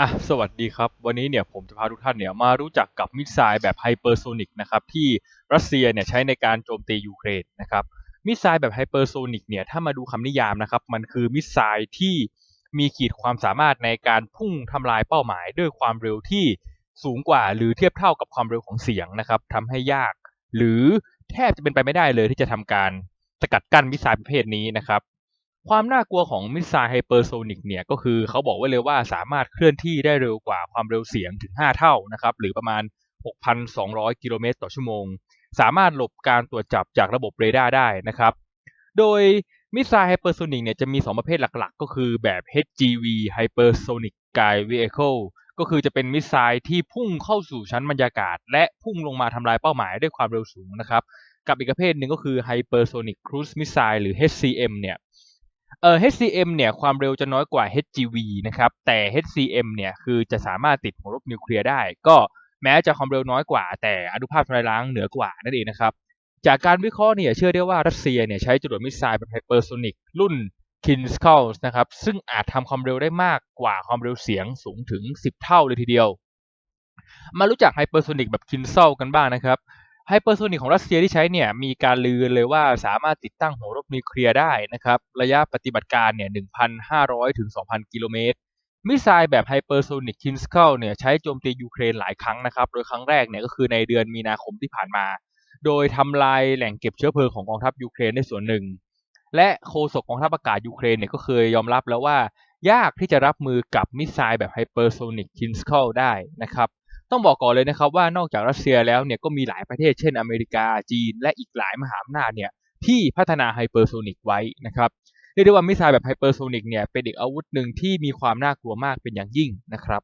อะสวัสดีครับ วันนี้เนี่ยผมจะพาทุกท่านเนี่ยมารู้จักกับมิสไซล์แบบไฮเปอร์โซนิกนะครับที่รัสเซียเนี่ยใช้ในการโจมตียูเครนนะครับมิสไซล์แบบไฮเปอร์โซนิกเนี่ยถ้ามาดูคำนิยามนะครับมันคือมิสไซล์ที่มีขีดความสามารถในการพุ่งทำลายเป้าหมาย ด้วยความเร็วที่สูงกว่าหรือเทียบเท่ากับความเร็วของเสียงนะครับทำให้ยาก หรือแทบจะเป็นไปไม่ได้เลยที่จะทำการสกัดกั้นมิสไซล์ประเภทนี้นะครับ ความน่ากลัวของมิสไซล์ไฮเปอร์โซนิกเนี่ยก็คือเขาบอกไว้เลยว่าสามารถเคลื่อนที่ได้เร็วกว่าความเร็วเสียงถึง 5 เท่านะครับหรือประมาณ 6,200 กิโลเมตรต่อชั่วโมง สามารถหลบการตรวจจับจากระบบเรดาร์ได้นะครับ โดยมิสไซล์ไฮเปอร์โซนิกเนี่ยจะมี 2 ประเภทหลักๆ ก็คือแบบ HGV Hypersonic Guide Vehicle ก็คือจะเป็นมิสไซล์ที่พุ่งเข้าสู่ชั้นบรรยากาศ และพุ่งลงมาทำลายเป้าหมายด้วยความเร็วสูงนะครับ กับอีกประเภทหนึ่งก็คือ Hypersonic Cruise Missile หรือ HCM เนี่ย เอ่อ HCM เนี่ยความเร็วจะน้อยกว่า HGV นะครับ แต่ HCM เนี่ยคือจะสามารถติดหัวรบนิวเคลียร์ได้ ก็แม้จะความเร็วน้อยกว่า แต่อนุภาพทำลายล้างเหนือกว่านั่นเองนะครับ จากการวิเคราะห์เนี่ยเชื่อได้ว่ารัสเซียเนี่ยใช้จรวดมิสไซล์แบบไฮเปอร์โซนิกรุ่น k i n s k a l นะครับ ซึ่งอาจทำความเร็วได้มากกว่าความเร็วเสียงสูงถึง 10 เท่าเลยทีเดียว มารู้จักไฮเปอร์โซนิกแบบ k i n s a l กันบ้างนะครับ ไฮเปอร์โซนิกของรัสเซียที่ใช้เนี่ยมีการลือเลยว่าสามารถติดตั้งหัวรบนิวเคลียร์ได้นะครับ ระยะปฏิบัติการเนี่ย 1,500 ถึง 2,000 กิโลเมตร มิสไซล์แบบไฮเปอร์โซนิกคินสเคิลเนี่ยใช้โจมตียูเครนหลายครั้งนะครับ โดยครั้งแรกเนี่ยก็คือในเดือนมีนาคมที่ผ่านมา โดยทำลายแหล่งเก็บเชื้อเพลิงของกองทัพยูเครนได้ส่วนหนึ่ง และโฆษกกองทัพอากาศยูเครนเนี่ยก็เคยยอมรับแล้วว่ายากที่จะรับมือกับมิสไซล์แบบไฮเปอร์โซนิกคินสเคิลได้นะครับ ต้องบอกก่อนเลยนะครับว่านอกจากรัสเซียแล้วเนี่ยก็มีหลายประเทศเช่นอเมริกาจีน และอีกหลายมหาอำนาจเนี่ยที่พัฒนาไฮเปอร์โซนิกไว้นะครับเรียกได้ว่ามิสไซล์แบบไฮเปอร์โซนิกเนี่ยเป็นอีกอาวุธหนึ่งที่มีความน่ากลัวมากเป็นอย่างยิ่งนะครับ